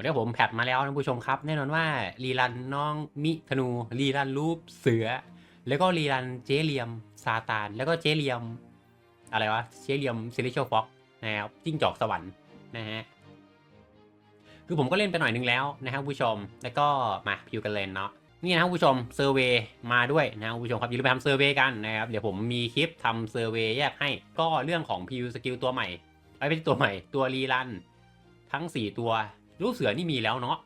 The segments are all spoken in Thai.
วันนี้ผมแพทมาแล้วท่านผู้ชมครับ แน่นอนว่ารีรันน้องมิธนูรีรันรูปเสือ แล้วก็รีรันเจเลียมซาตาน แล้วก็เจเลียม อะไรวะเจเลียมซิลิโชฟ็อกนะครับจิ้งจอกสวรรค์นะฮะคือผมก็เล่นไปหน่อยนึงแล้วนะครับผู้ชมแล้วก็มาพิวกันเลยเนาะนี่นะครับผู้ชมเซอร์เวยมาด้วยนะครับผู้ชมครับอย่าลืมไปทำเซอร์เวยกันนะครับเดี๋ยวผมมีคลิปทำเซอร์เวยแยกให้ก็เรื่องของพิวสกิลตัวใหม่ไอ้ไม่ใช่ตัวใหม่ตัวรีรันทั้ง 4 ตัว ลูกเสือนี่มีแล้วเนาะ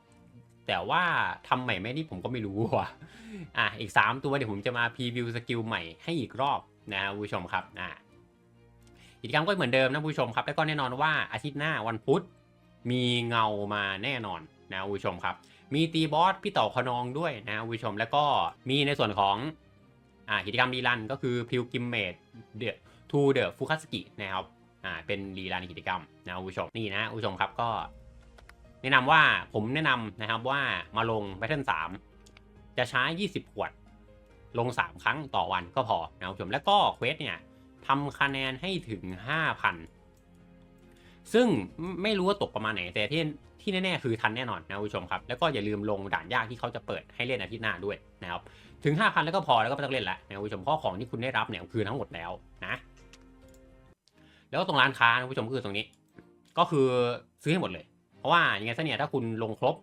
แต่ว่าทำใหม่ไหมนี่ผมก็ไม่รู้ว่ะอะอีก 3 ตัวเดี๋ยวผมจะมาพรีวิวสกิลใหม่ให้อีกรอบนะผู้ชมครับอะกิจกรรมก็เหมือนเดิมนะผู้ชมครับ แล้วก็แน่นอนว่าอาทิตย์หน้าวันพุธมีเงามาแน่นอนนะผู้ชมครับ มีตีบอสพี่ต่อขนองด้วยนะผู้ชมแล้วก็มีในส่วนของอ่ากิจกรรมรีรันก็คือพิวกิมเมดเดอะทูเดอะฟูคัสกินะครับอ่าเป็นรีรันกิจกรรมนะผู้ชมนี่นะผู้ชมครับก็ แนะนำว่าผมแนะนำนะครับว่ามาลง Battle 3จะใช้ 20 ขวด ลง 3 ครั้งต่อวันก็พอนะครับผู้ชมแล้วก็เควสเนี่ยทำคะแนนให้ถึง 5,000 ซึ่งไม่รู้ว่าตกประมาณไหน แต่ที่ที่แน่ ๆ คือทันแน่นอนนะผู้ชมครับ แล้วก็อย่าลืมลงด่านยากที่เขาจะเปิดให้เล่นอาทิตย์หน้าด้วยนะครับถึง 5,000 แล้วก็พอแล้วก็ไม่ต้องเล่นละนะผู้ชมข้อของที่คุณได้รับเนี่ยคือทั้งหมดแล้วนะแล้วก็ตรงร้านค้านะผู้ชมคือตรงนี้ ก็คือซื้อให้หมดเลย ราะว่ายังไงซะเนี่ยถ้าคุณลงครบ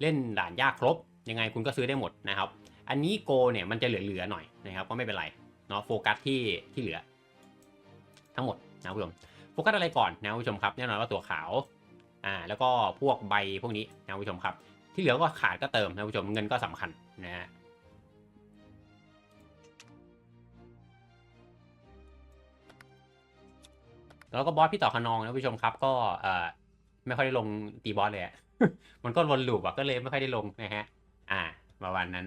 เล่นด่านยากครบ ยังไงคุณก็ซื้อได้หมดนะครับ อันนี้โกเนี่ยมันจะเหลือๆหน่อยนะครับก็ไม่เป็นไรเนาะโฟกัสที่ที่เหลือ ทั้งหมดนะผู้ชมโฟกัสอะไรก่อนนะผู้ชมครับแน่นอนว่าตัวขาวอ่าแล้วก็พวกใบพวกนี้นะผู้ชมครับ ที่เหลือก็ขาดก็เติมนะผู้ชมเงินก็สำคัญนะฮะแล้วก็บอสพี่ต่อขนองนะผู้ชมครับก็เอ่อ ไม่ค่อยได้ลงตีบอสเลยอะมันก็วนลูปอะก็เลยไม่ค่อยได้ลงนะฮะ อ่าประมาณนั้น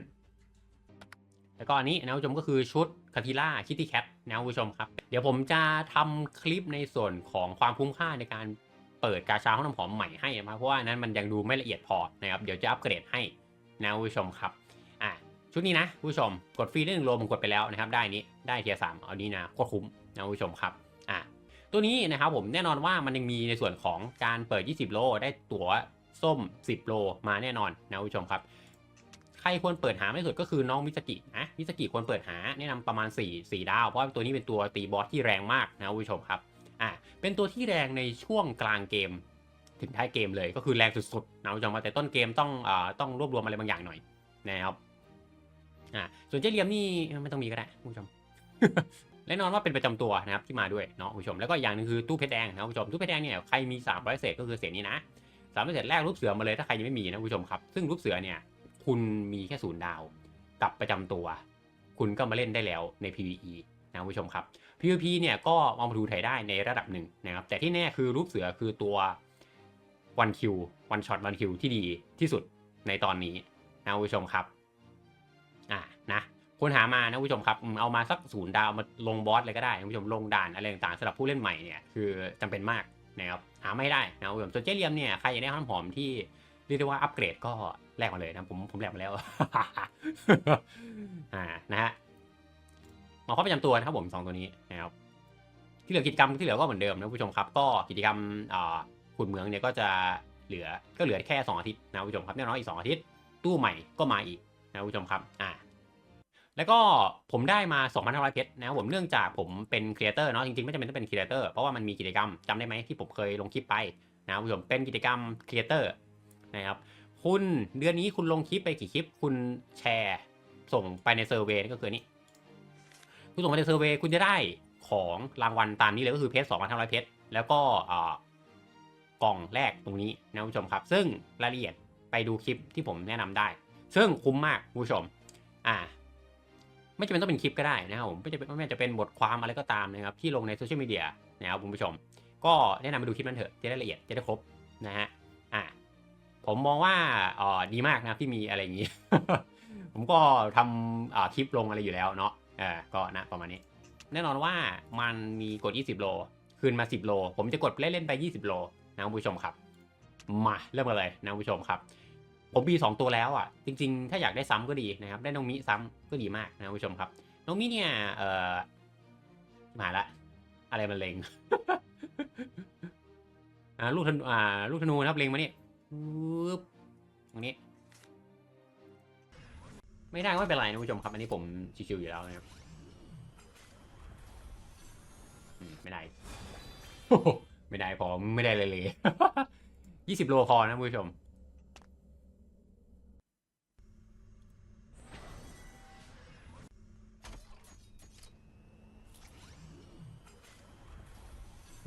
แล้วก็อันนี้นะผู้ชมก็คือชุดคาทิล่าคิตตี้แคทนะผู้ชมครับ เดี๋ยวผมจะทำคลิปในส่วนของความคุ้มค่าในการเปิดกาชาห้องน้ำหอมใหม่ให้มาเพราะว่านั้นมันยังดูไม่ละเอียดพอนะครับ เดี๋ยวจะอัปเกรดให้นะผู้ชมครับ อ่าชุดนี้นะผู้ชมกดฟรีได้หนึ่งโลผมกดไปแล้วนะครับ ได้นี้ได้เทียสามเอานี้นะโคตรคุ้มนะผู้ชมครับ ตัวนี้นะครับผมแน่นอนว่ามันยังมีในส่วนของการเปิด 20 โล ได้ตั๋วส้ม 10 โลมาแน่นอนนะผู้ชมครับ ใครควรเปิดหาไม่สุดก็คือน้องมิสกินะมิสกิควรเปิดหาแนะนำประมาณ 4 4 ดาว เพราะตัวนี้เป็นตัวตีบอสที่แรงมากนะผู้ชมครับอ่าเป็นตัวที่แรงในช่วงกลางเกม ถึงท้ายเกมเลยก็คือแรงสุดๆนะผู้ชมว่าแต่ต้นเกมต้องอ่าต้องรวบรวมอะไรบางอย่างหน่อยนะครับอ่าส่วนเจเลียมนี่ไม่ต้องมีก็ได้ผู้ชม แน่นอนว่าเป็นประจำตัวนะครับที่มาด้วยเนาะคุณผู้ชมแล้วก็อย่างหนึงคือตู้เพชรแดงนะคุณผู้ชมตู้เพชรแดงเนี่ยใครมี3 0 0เศษก็คือเศษนี้นะ3 0 0เศษแรกรูปเสือมาเลยถ้าใครยังไม่มีนะคุณผู้ชมครับซึ่งรูปเสือเนี่ยคุณมีแค่ศูนย์ดาวกับประจำตัว คุณก็มาเล่นได้แล้วใน PVE นะคุณผู้ชมครับ PVP เนี่ยก็เอามาดูไถได้ในระดับหนึ่งนะครับแต่ที่แน่คือรูปเสือคือตัววันคิววันช็อตวันคิวที่ดีที่สุดในตอนนี้นะคุณผู้ชมครับอ่านะ คนหามานะผู้ชมครับเอามาสักศูนย์ดาวมาลงบอสเลยก็ได้นะผู้ชมลงด่านอะไรต่างๆสำหรับผู้เล่นใหม่เนี่ยคือจำเป็นมากนะครับหาไม่ได้นะผู้ชมส่วนเจเลียมเนี่ยใครอยากได้น้ำหอมที่เรียกได้ว่าอัปเกรดก็แลกมาเลยนะผมผมแลกมาแล้วอ่านะฮะมาข้อประจำตัวนะครับผมสองตัวนี้นะครับที่เหลือกิจกรรมที่เหลือก็เหมือนเดิมนะผู้ชมครับ ก็กิจกรรมขุดเหมืองเนี่ยก็จะเหลือก็เหลือแค่สองอาทิตย์นะผู้ชมครับแน่นอนอีกสองอาทิตย์ตู้ใหม่ก็มาอีกนะผู้ชมครับอ่า แล้วก็ผมได้มา2,500เพชรนะผมเนื่องจากผมเป็นครีเอเตอร์เนาะจริงๆไม่จำเป็นต้องเป็นครีเอเตอร์เพราะว่ามันมีกิจกรรมจำได้ไหมที่ผมเคยลงคลิปไปนะครับผู้ชมเป็นกิจกรรมครีเอเตอร์นะครับคุณเดือนนี้คุณลงคลิปไปกี่คลิป คุณแชร์ส่งไปในเซอร์เวย์ก็คือนี่คุณส่งไปในเซอร์เวย์คุณจะได้ของรางวัลตามนี้เลยก็คือเพชร2,500เพชรแล้วก็อ่ากล่องแรกตรงนี้นะผู้ชมครับ ซึ่งรายละเอียดไปดูคลิปที่ผมแนะนำได้ ซึ่งคุ้มมากผู้ชม อ่า ไม่จำเป็นต้องเป็นคลิปก็ได้นะครับผมไม่จำเป็นไม่จะเป็นบทความอะไรก็ตามนะครับที่ลงในโซเชียลมีเดียนะครับคุณผู้ชม ก็แนะนำไปดูคลิปนั้นเถอะจะได้ละเอียดจะได้ครบนะฮะอ่าผมมองว่าอ๋อดีมากนะที่มีอะไรอย่างนี้ ผมก็ทำอ่าคลิปลงอะไรอยู่แล้วเนาะเออก็นะประมาณนี้ แน่นอนว่ามันมีกด 20 โลคืนมา 10 โล ผมจะกดเล่นๆไป 20 โลนะคุณผู้ชมครับ มาเริ่มกันเลยนะคุณผู้ชมครับ ผมมีสองตัวแล้วอะ จริงๆ ถ้าอยากได้ซ้ำก็ดีนะครับ ได้น้องมิซ้ำก็ดีมากนะคุณผู้ชมครับ น้องมิเนี่ย เอ่อมาละ อะไรมันเล็งอ่าลูกธนูอ่าลูกธนูนะครับเล็งมาเนี่ปึ๊บตรงนี้ ไม่ได้ก็ไม่เป็นไรนะผู้ชมครับ อันนี้ผมชิวๆอยู่แล้วนะครับไม่ได้ ไม่ได้พอไม่ได้เลยเลยยี่สิบโลพอนะผู้ชม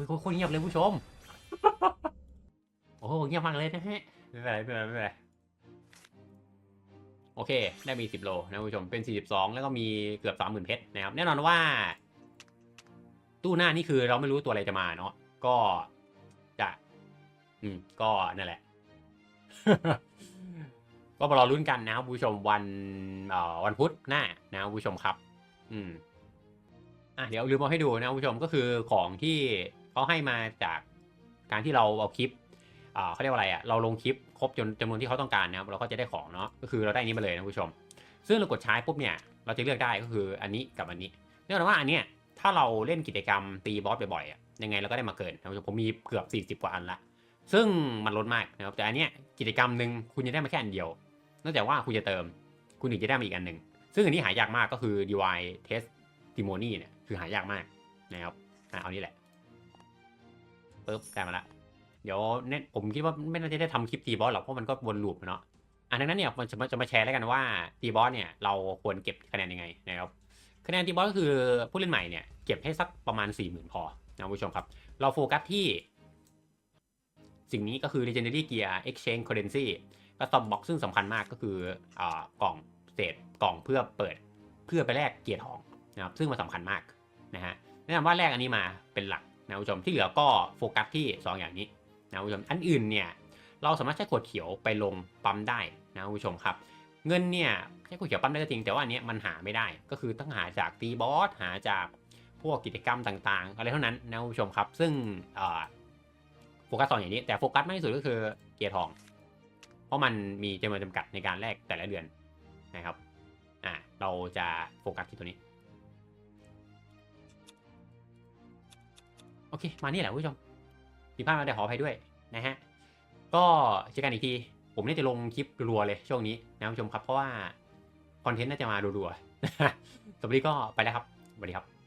อ้ยโคตรเงียบเลยผู้ชม โอ้โหเงียบมากเลยนะฮะ ไม่เป็นไรไม่เป็นไรไม่เป็นไร โอเค ได้มี 10 โลนะผู้ชม เป็น 42 แล้วก็มีเกือบ 30,000 เพชรนะครับ แน่นอนว่า ตู้หน้านี่คือเราไม่รู้ตัวอะไรจะมาเนาะ ก็จะ อืม ก็นั่นแหละ ก็มารอลุ้นกันนะครับผู้ชมวันเอ่อวันพุธหน้านะครับผู้ชมครับ อืมอะเดี๋ยวลืมเอาให้ดูนะผู้ชมก็คือของที่ เขาให้มาจากการที่เราเอาคลิปเขาเรียกว่าอะไรอะเราลงคลิปครบจนจำนวนที่เขาต้องการนะครับเราก็จะได้ของเนาะก็คือเราได้อันนี้มาเลยนะผู้ชม ซึ่งเรากดใช้ปุ๊บเนี่ยเราจะเลือกได้ก็คืออันนี้กับอันนี้เนื่องจากว่าอันเนี้ยถ้าเราเล่นกิจกรรมตีบอสบ่อยๆอะยังไงเราก็ได้มาเกินนะผู้ชมผมมีเกือบ 40 กว่าอันละ ซึ่งมันล้นมากนะครับแต่อันเนี้ยกิจกรรมหนึ่งคุณจะได้มาแค่อันเดียวนอกจากว่าคุณจะเติม คุณถึงจะได้มาอีกอันหนึ่งซึ่งอันนี้หายากมากก็คือ DIY Test Testimony เนี่ยคือหายากมากนะครับอะเอานี่แหละ ปึ๊บได้มาละ เดี๋ยวเนี่ยผมคิดว่าไม่น่าจะได้ทำคลิปตีบอสหรอกเพราะมันก็วนลูปเนาะอันนั้นเนี่ยมันจะมาจะมาแชร์แล้วกันว่าตีบอสเนี่ยเราควรเก็บคะแนนยังไงนะครับคะแนนตีบอสก็คือผู้เล่นใหม่เนี่ยเก็บให้สักประมาณ 4 0,000 พอนะคุณผู้ชมครับ เราโฟกัสที่ สิ่งนี้ก็คือ Legendary Gear Exchange Currency ก็ตอมบ็อกซึ่งสำคัญมากก็คืออ่ากล่องเศษกล่องเพื่อเปิดเพื่อไปแลกเกียร์ทองนะครับซึ่งมันสำคัญมากนะฮะแนะนำว่าแลกอันนี้มาเป็นหลัก นะคุณผู้ชมที่เหลือก็โฟกัสที่ 2 อย่างนี้นะคุณผู้ชมอันอื่นเนี่ยเราสามารถใช้ขวดเขียวไปลงปั๊มได้นะคุณผู้ชมครับ เงินเนี่ยใช้ขวดเขียวปั๊มได้จริงแต่ว่าอันเนี้ยมันหาไม่ได้ ก็คือต้องหาจากตีบอสหาจากพวกกิจกรรมต่างๆ อะไรเท่านั้นนะคุณผู้ชมครับ ซึ่งโฟกัสสองอย่างนี้ แต่โฟกัสมากที่สุดก็คือเกียร์ทอง เพราะมันมีจำนวนจำกัดในการแลกแต่ละเดือนนะครับอ่าเราจะโฟกัสที่ตัวนี้ เค มานี่แหละคุณผู้ชมผิดพลาดมาแต่ขออภัยด้วยนะฮะ ก็เจอกันอีกที ผมนี่จะลงคลิปรัวเลยช่วงนี้นะคุณผู้ชมครับ เพราะว่า คอนเทนต์น่าจะมารัวๆสวัสดีก็ไปแล้วครับสวัสดีครับ